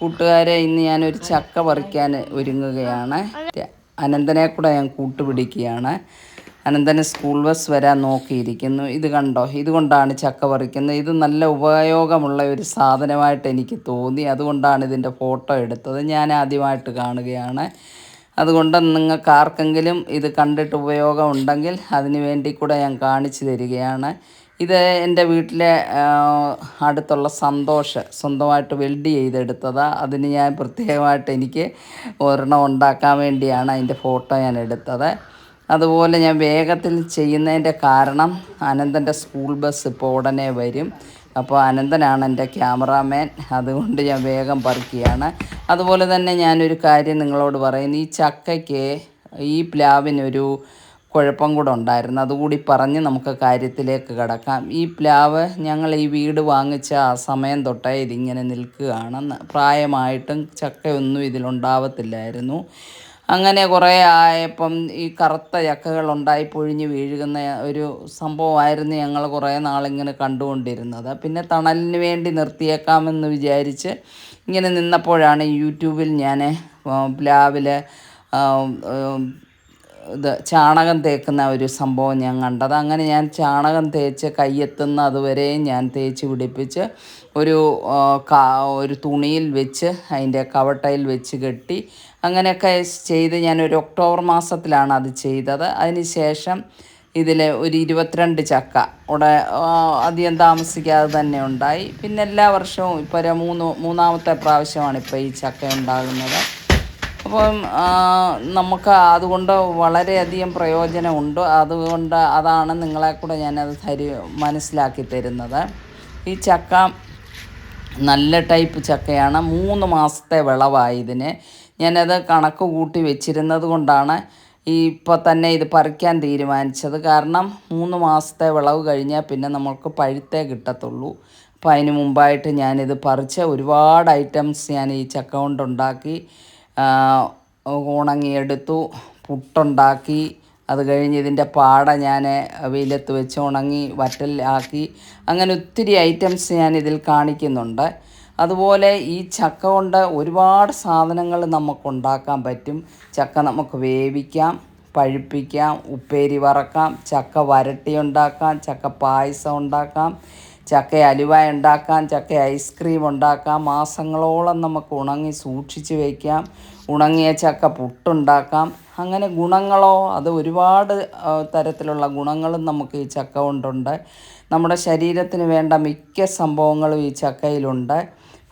കൂട്ടുകാരെ ഇന്ന് ഞാനൊരു ചക്ക പറിക്കാൻ ഒരുങ്ങുകയാണ്. അനന്തനെ കൂടെ ഞാൻ കൂട്ടുപിടിക്കുകയാണ്. അനന്തന് സ്കൂൾ ബസ് വരാൻ നോക്കിയിരിക്കുന്നു. ഇത് കണ്ടോ? ഇതുകൊണ്ടാണ് ചക്ക പറിക്കുന്നത്. ഇത് നല്ല ഉപയോഗമുള്ള ഒരു സാധനമായിട്ട് എനിക്ക് തോന്നി. അതുകൊണ്ടാണ് ഇതിന്റെ ഫോട്ടോ എടുത്തത്. ഞാൻ ആദ്യമായിട്ട് കാണുകയാണ്. അതുകൊണ്ട് നിങ്ങൾക്ക് ആർക്കെങ്കിലും ഇത് കണ്ടിട്ട് ഉപയോഗം ഉണ്ടെങ്കിൽ അതിന് വേണ്ടി കൂടെ ഞാൻ കാണിച്ചു തരികയാണ്. ഇത് എന്റെ വീട്ടിലെ അടുത്തുള്ള സന്തോഷ് സ്വന്തമായിട്ട് വെൽഡ് ചെയ്തെടുത്തതാണ് അതിന് ഞാൻ പ്രത്യേകമായിട്ട് എനിക്ക് ഒരെണ്ണം ഉണ്ടാക്കാൻ വേണ്ടിയാണ് അതിന്റെ ഫോട്ടോ ഞാൻ എടുത്തത്. അതുപോലെ ഞാൻ വേഗത്തിൽ ചെയ്യുന്നതിന്റെ കാരണം അനന്തന്റെ സ്കൂൾ ബസ് ഇപ്പോൾ ഉടനെ വരും. അപ്പോൾ അനന്തനാണ് എന്റെ ക്യാമറാമാൻ. അതുകൊണ്ട് ഞാൻ വേഗം പറിക്കുകയാണ്. അതുപോലെ തന്നെ ഞാനൊരു കാര്യം നിങ്ങളോട് പറയുന്നു. ഈ ചക്കയ്ക്ക് ഈ പ്ലാവിനൊരു കുഴപ്പം കൂടെ ഉണ്ടായിരുന്നു. അതുകൂടി പറഞ്ഞ് നമുക്ക് കാര്യത്തിലേക്ക് കടക്കാം. ഈ പ്ലാവ് ഞങ്ങൾ ഈ വീട് വാങ്ങിച്ച ആ സമയം തൊട്ടേ ഇതിങ്ങനെ നിൽക്കുകയാണ് ന- പ്രായമായിട്ടും ചക്കയൊന്നും ഇതിലുണ്ടാവത്തില്ലായിരുന്നു. അങ്ങനെ കുറേ ആയപ്പം ഈ കറുത്ത ചക്കകൾ ഉണ്ടായി പൊഴിഞ്ഞ് വീഴുന്ന ഒരു സംഭവമായിരുന്നു ഞങ്ങൾ കുറേ നാളിങ്ങനെ കണ്ടുകൊണ്ടിരുന്നത്. പിന്നെ തണലിന് വേണ്ടി നിർത്തിയേക്കാമെന്ന് വിചാരിച്ച് ഇങ്ങനെ നിന്നപ്പോഴാണ് യൂട്യൂബിൽ ഞാൻ പ്ലാവിൽ ഇത് ചാണകം തേക്കുന്ന ഒരു സംഭവം ഞാൻ കണ്ടത്. അങ്ങനെ ഞാൻ ചാണകം തേച്ച് കയ്യെത്തുന്ന അതുവരെയും ഞാൻ തേച്ച് പിടിപ്പിച്ച് ഒരു ഒരു തുണിയിൽ വെച്ച് അതിന്റെ കവട്ടയിൽ വെച്ച് കെട്ടി അങ്ങനെയൊക്കെ ചെയ്ത് ഞാൻ ഒരു ഒക്ടോബർ മാസത്തിലാണ് അത് ചെയ്തത്. അതിന് ശേഷം ഇതിൽ ഒരു ഇരുപത്തിരണ്ട് ചക്ക ഉടനെ അധികം താമസിക്കാതെ തന്നെ ഉണ്ടായി. പിന്നെ എല്ലാ വർഷവും ഇപ്പോൾ ഒരു മൂന്ന് മൂന്നാമത്തെ പ്രാവശ്യമാണ് ഇപ്പോൾ ഈ ചക്ക ഉണ്ടാകുന്നത്. അപ്പം നമുക്ക് അതുകൊണ്ട് വളരെയധികം പ്രയോജനമുണ്ട്. അതുകൊണ്ട് അതാണ് നിങ്ങളെ കൂടെ ഞാനത് തരി മനസ്സിലാക്കി തരുന്നത്. ഈ ചക്ക നല്ല ടൈപ്പ് ചക്കയാണ്. മൂന്ന് മാസത്തെ വിളവായി ഇതിന്. ഞാനത് കണക്ക് കൂട്ടി വെച്ചിരുന്നത് കൊണ്ടാണ് ഇപ്പോൾ തന്നെ ഇത് പറിക്കാൻ തീരുമാനിച്ചത്. കാരണം മൂന്ന് മാസത്തെ വിളവ് കഴിഞ്ഞാൽ പിന്നെ നമുക്ക് പഴുത്തേ കിട്ടത്തുള്ളൂ. അപ്പോൾ അതിന് മുമ്പായിട്ട് ഞാനിത് പറിച്ച് ഒരുപാട് ഐറ്റംസ് ഞാൻ ഈ ചക്ക കൊണ്ടുണ്ടാക്കി ഉണങ്ങിയെടുത്തു പുട്ടുണ്ടാക്കി. അത് കഴിഞ്ഞ് ഇതിന്റെ പാട ഞാൻ വെയിലത്ത് വെച്ച് ഉണങ്ങി വറ്റലാക്കി അങ്ങനെ ഒത്തിരി ഐറ്റംസ് ഞാൻ ഇതിൽ കാണിക്കുന്നുണ്ട്. അതുപോലെ ഈ ചക്ക കൊണ്ട് ഒരുപാട് സാധനങ്ങൾ നമുക്ക് ഉണ്ടാക്കാൻ പറ്റും. ചക്ക നമുക്ക് വേവിക്കാം പഴുപ്പിക്കാം ഉപ്പേരി വറക്കാം ചക്ക വരട്ടി ഉണ്ടാക്കാം ചക്ക പായസം ഉണ്ടാക്കാം ചക്ക അലുവ ഉണ്ടാക്കാം ചക്ക ഐസ്ക്രീം ഉണ്ടാക്കാം. മാസങ്ങളോളം നമുക്ക് ഉണങ്ങി സൂക്ഷിച്ച് വയ്ക്കാം ഉണങ്ങിയ ചക്ക പുട്ടുണ്ടാക്കാം. അങ്ങനെ ഗുണങ്ങളോ അത് ഒരുപാട് തരത്തിലുള്ള ഗുണങ്ങളും നമുക്ക് ഈ ചക്ക കൊണ്ടുണ്ട്. നമ്മുടെ ശരീരത്തിന് വേണ്ട മിക്ക സംഭവങ്ങളും ഈ ചക്കയിലുണ്ട്.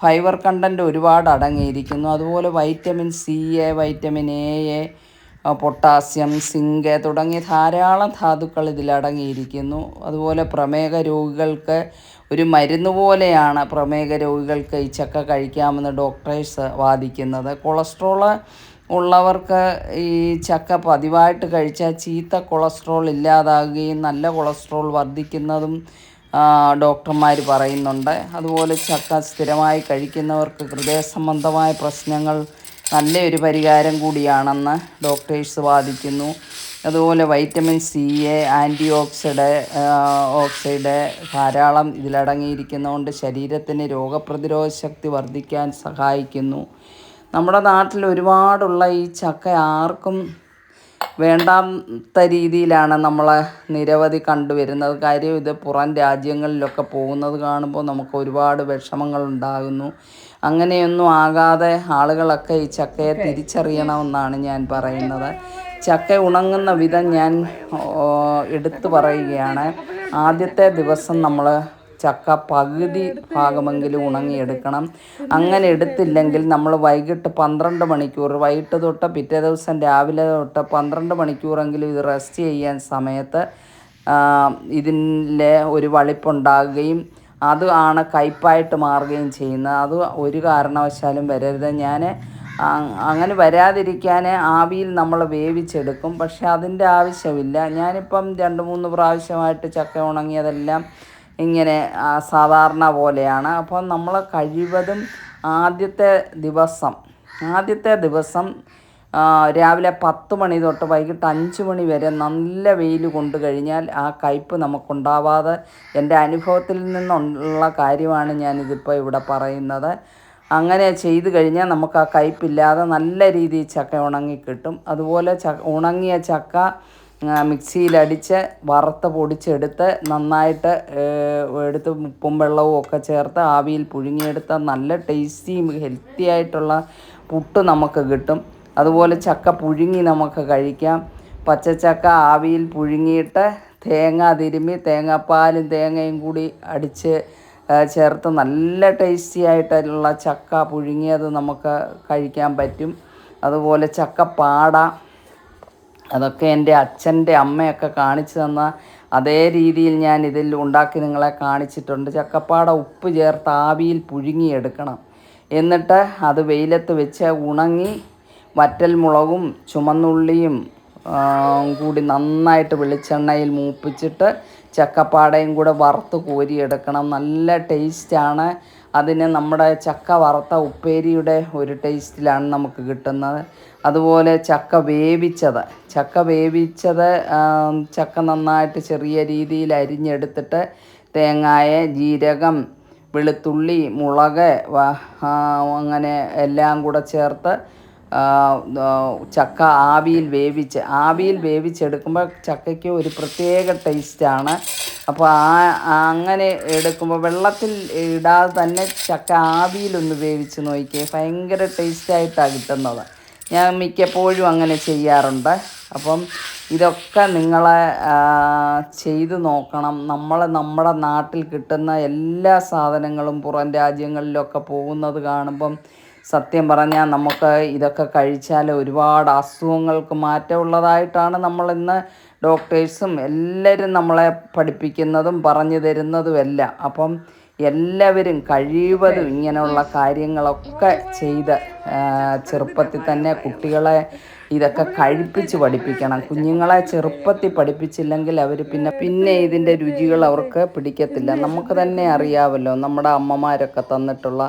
ഫൈബർ കണ്ടന്റ് ഒരുപാട് അടങ്ങിയിരിക്കുന്നു. അതുപോലെ vitamin C A vitamin A A potassium zinc തുടങ്ങിയ ധാരാളം ധാതുക്കൾ ഇതിൽ അടങ്ങിയിരിക്കുന്നു അതുപോലെ പ്രമേഹ രോഗികൾക്ക് ഒരു മരുന്ന് പോലെയാണ് പ്രമേഹ രോഗികൾക്ക് ഈ ചക്ക കഴിക്കാമെന്ന് ഡോക്ടേഴ്സ് വാദിക്കുന്നത്. കൊളസ്ട്രോൾ ഉള്ളവർക്ക് ഈ ചക്ക പതിവായിട്ട് കഴിച്ചാൽ ചീത്ത കൊളസ്ട്രോൾ ഇല്ലാതാകുകയും നല്ല കൊളസ്ട്രോൾ വർദ്ധിക്കുന്നതും ഡോക്ടർമാർ പറയുന്നുണ്ട്. അതുപോലെ ചക്ക സ്ഥിരമായി കഴിക്കുന്നവർക്ക് ഹൃദയ സംബന്ധമായ പ്രശ്നങ്ങൾ നല്ലൊരു പരിഹാരം കൂടിയാണെന്ന് ഡോക്ടേഴ്സ് വാദിക്കുന്നു. അതുപോലെ vitamin C A anti oxide oxide ധാരാളം ഇതിലടങ്ങിയിരിക്കുന്നതുകൊണ്ട് ശരീരത്തിന് രോഗപ്രതിരോധ ശക്തി വർദ്ധിക്കാൻ സഹായിക്കുന്നു. നമ്മുടെ നാട്ടിൽ ഒരുപാടുള്ള ഈ ചക്ക ആർക്കും വേണ്ടാത്ത രീതിയിലാണ് നമ്മൾ നിരവധി കണ്ടുവരുന്നത്. കാര്യം ഇത് പുറം രാജ്യങ്ങളിലൊക്കെ പോകുന്നത് കാണുമ്പോൾ നമുക്ക് ഒരുപാട് വിഷമങ്ങൾ ഉണ്ടാകുന്നു. അങ്ങനെയൊന്നും ആകാതെ ആളുകളൊക്കെ ഈ ചക്കയെ തിരിച്ചറിയണമെന്നാണ് ഞാൻ പറയുന്നത്. ചക്ക ഉണങ്ങുന്ന വിധം ഞാൻ എടുത്തു പറയുകയാണ്. ആദ്യത്തെ ദിവസം നമ്മൾ ചക്ക പകുതി ഭാഗമെങ്കിലും ഉണങ്ങിയെടുക്കണം. അങ്ങനെ എടുത്തില്ലെങ്കിൽ നമ്മൾ വൈകിട്ട് പന്ത്രണ്ട് മണിക്കൂർ വൈകിട്ട് തൊട്ട് പിറ്റേ ദിവസം രാവിലെ തൊട്ട് പന്ത്രണ്ട് മണിക്കൂറെങ്കിലും ഇത് റെസ്റ്റ് ചെയ്യാൻ സമയത്ത് ഇതിലെ ഒരു വളിപ്പുണ്ടാകുകയും അതാണ് കയ്പായിട്ട് മാറുകയും ചെയ്യുന്നത്. അത് ഒരു കാരണവശാലും വരരുത്. ഞാൻ അങ്ങനെ വരാതിരിക്കാൻ ആവിയിൽ നമ്മൾ വേവിച്ചെടുക്കും. പക്ഷെ അതിന്റെ ആവശ്യമില്ല. ഞാനിപ്പം രണ്ട് മൂന്ന് പ്രാവശ്യമായിട്ട് ചക്ക ഉണങ്ങിയതെല്ലാം ഇങ്ങനെ സാധാരണ പോലെയാണ്. അപ്പം നമ്മൾ കഴിവതും ആദ്യത്തെ ദിവസം ആദ്യത്തെ ദിവസം രാവിലെ പത്ത് മണി തൊട്ട് വൈകിട്ട് അഞ്ച് മണി വരെ നല്ല വെയിൽ കൊണ്ടു കഴിഞ്ഞാൽ ആ കയ്പ് നമുക്കുണ്ടാവാതെ എന്റെ അനുഭവത്തിൽ നിന്നുള്ള കാര്യമാണ് ഞാനിതിപ്പോൾ ഇവിടെ പറയുന്നത്. അങ്ങനെ ചെയ്ത് കഴിഞ്ഞാൽ നമുക്ക് ആ കയ്പില്ലാതെ നല്ല രീതിയിൽ ചക്ക ഉണങ്ങി കിട്ടും. അതുപോലെ ച ഉണങ്ങിയ ചക്ക മിക്സിയിലടിച്ച് വറുത്ത് പൊടിച്ചെടുത്ത് നന്നായിട്ട് എടുത്ത് ഉപ്പും വെള്ളവും ഒക്കെ ചേർത്ത് ആവിയിൽ പുഴുങ്ങിയെടുത്ത നല്ല ടേസ്റ്റിയും ഹെൽത്തി ആയിട്ടുള്ള പുട്ട് നമുക്ക് കിട്ടും. അതുപോലെ ചക്ക പുഴുങ്ങി നമുക്ക് കഴിക്കാം. പച്ചച്ചക്ക ആവിയിൽ പുഴുങ്ങിയിട്ട് തേങ്ങ തിരുമ്മി തേങ്ങാപ്പാലും തേങ്ങയും കൂടി അടിച്ച് ചേർത്ത് നല്ല ടേസ്റ്റി ആയിട്ടുള്ള ചക്ക പുഴുങ്ങിയത് നമുക്ക് കഴിക്കാൻ പറ്റും. അതുപോലെ ചക്കപ്പാട അതൊക്കെ എന്റെ അച്ഛന്റെ അമ്മയൊക്കെ കാണിച്ചു തന്ന അതേ രീതിയിൽ ഞാൻ ഇതിൽ ഉണ്ടാക്കി നിങ്ങളെ കാണിച്ചിട്ടുണ്ട്. ചക്കപ്പാട ഉപ്പ് ചേർത്ത് ആവിയിൽ പുഴുങ്ങിയെടുക്കണം. എന്നിട്ട് അത് വെയിലത്ത് വെച്ച് ഉണങ്ങി വറ്റൽ മുളകും ചുമന്നുള്ളിയും കൂടി നന്നായിട്ട് വെളിച്ചെണ്ണയിൽ മൂപ്പിച്ചിട്ട് ചക്കപ്പാടയും കൂടെ വറുത്ത് കോരിയെടുക്കണം. നല്ല ടേസ്റ്റാണ്. അതിന് നമ്മുടെ ചക്ക വറുത്ത ഉപ്പേരിയുടെ ഒരു ടേസ്റ്റിലാണ് നമുക്ക് കിട്ടുന്നത്. അതുപോലെ ചക്ക വേവിച്ചത്. ചക്ക വേവിച്ചത് ചക്ക നന്നായിട്ട് ചെറിയ രീതിയിൽ അരിഞ്ഞെടുത്തിട്ട് തേങ്ങായ ജീരകം വെളുത്തുള്ളി മുളക് അങ്ങനെ എല്ലാം കൂടെ ചേർത്ത് ചക്ക ആവിയിൽ വേവിച്ച് ആവിയിൽ വേവിച്ചെടുക്കുമ്പോൾ ചക്കയ്ക്ക് ഒരു പ്രത്യേക ടേസ്റ്റാണ്. അപ്പോൾ ആ അങ്ങനെ എടുക്കുമ്പോൾ വെള്ളത്തിൽ ഇടാതെ തന്നെ ചക്ക ആവിയിലൊന്ന് വേവിച്ച് നോക്കിയേ ഭയങ്കര ടേസ്റ്റായിട്ടാണ് കിട്ടുന്നത്. ഞാൻ മിക്കപ്പോഴും അങ്ങനെ ചെയ്യാറുണ്ട്. അപ്പം ഇതൊക്കെ നിങ്ങളെ ചെയ്ത് നോക്കണം. നമ്മൾ നമ്മുടെ നാട്ടിൽ കിട്ടുന്ന എല്ലാ സാധനങ്ങളും പുറം രാജ്യങ്ങളിലൊക്കെ പോകുന്നത് കാണുമ്പം സത്യം പറഞ്ഞാൽ നമുക്ക് ഇതൊക്കെ കഴിച്ചാൽ ഒരുപാട് അസുഖങ്ങൾക്ക് മാറ്റമുള്ളതായിട്ടാണ് നമ്മൾ ഇന്ന് ഡോക്ടേഴ്സും എല്ലാവരും നമ്മളെ പഠിപ്പിക്കുന്നതും പറഞ്ഞു തരുന്നതുമെല്ലാം. അപ്പം എല്ലാവരും കഴിവതും ഇങ്ങനെയുള്ള കാര്യങ്ങളൊക്കെ ചെയ്ത് ചെറുപ്പത്തിൽ തന്നെ കുട്ടികളെ ഇതൊക്കെ കഴിപ്പിച്ച് പഠിപ്പിക്കണം. കുഞ്ഞുങ്ങളെ ചെറുപ്പത്തിൽ പഠിപ്പിച്ചില്ലെങ്കിൽ അവർ പിന്നെ പിന്നെ ഇതിന്റെ രുചികൾ അവർക്ക് പിടിക്കത്തില്ല. നമുക്ക് തന്നെ അറിയാമല്ലോ നമ്മുടെ അമ്മമാരൊക്കെ തന്നിട്ടുള്ള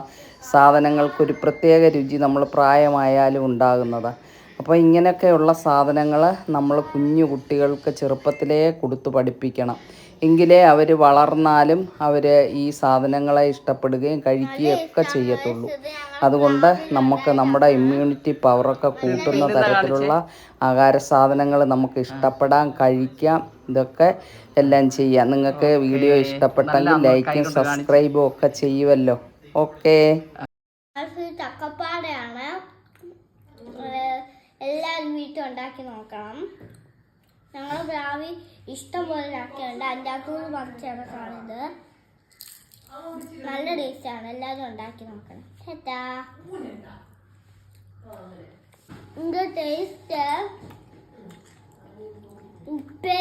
സാധനങ്ങൾക്കൊരു പ്രത്യേക രുചി നമ്മൾ പ്രായമായാലും ഉണ്ടാകുന്നത്. അപ്പോൾ ഇങ്ങനെയൊക്കെയുള്ള സാധനങ്ങൾ നമ്മൾ കുഞ്ഞു കുട്ടികൾക്ക് ചെറുപ്പത്തിലേ കൊടുത്തു പഠിപ്പിക്കണം. എങ്കിലേ അവർ വളർന്നാലും അവർ ഈ സാധനങ്ങളെ ഇഷ്ടപ്പെടുകയും കഴിക്കുകയും ഒക്കെ ചെയ്യത്തുള്ളൂ. അതുകൊണ്ട് നമുക്ക് നമ്മുടെ ഇമ്മ്യൂണിറ്റി പവറൊക്കെ കൂട്ടുന്ന തരത്തിലുള്ള ആഹാര സാധനങ്ങൾ നമുക്ക് ഇഷ്ടപ്പെടാൻ കഴിക്കാം. ഇതൊക്കെ എല്ലാം ചെയ്യാം. നിങ്ങൾക്ക് വീഡിയോ ഇഷ്ടപ്പെട്ടെങ്കിൽ ലൈക്കും സബ്സ്ക്രൈബും ഒക്കെ ചെയ്യുമല്ലോ ഓക്കെ. ചക്കപ്പാടയാണ്. എല്ലാവരും വീട്ടിൽ ഉണ്ടാക്കി നോക്കണം. ഞങ്ങൾ പ്രാവി ഇഷ്ടം പോലെ ചക്കയുണ്ട് അതിന്റെ അകത്തുനിന്ന് കാണുന്നത് നല്ല ടേസ്റ്റാണ് എല്ലാവരും ഉണ്ടാക്കി നോക്കണം. ചേട്ടാ. ഇതിന്റെ ടേസ്റ്റ് ഉപ്പേ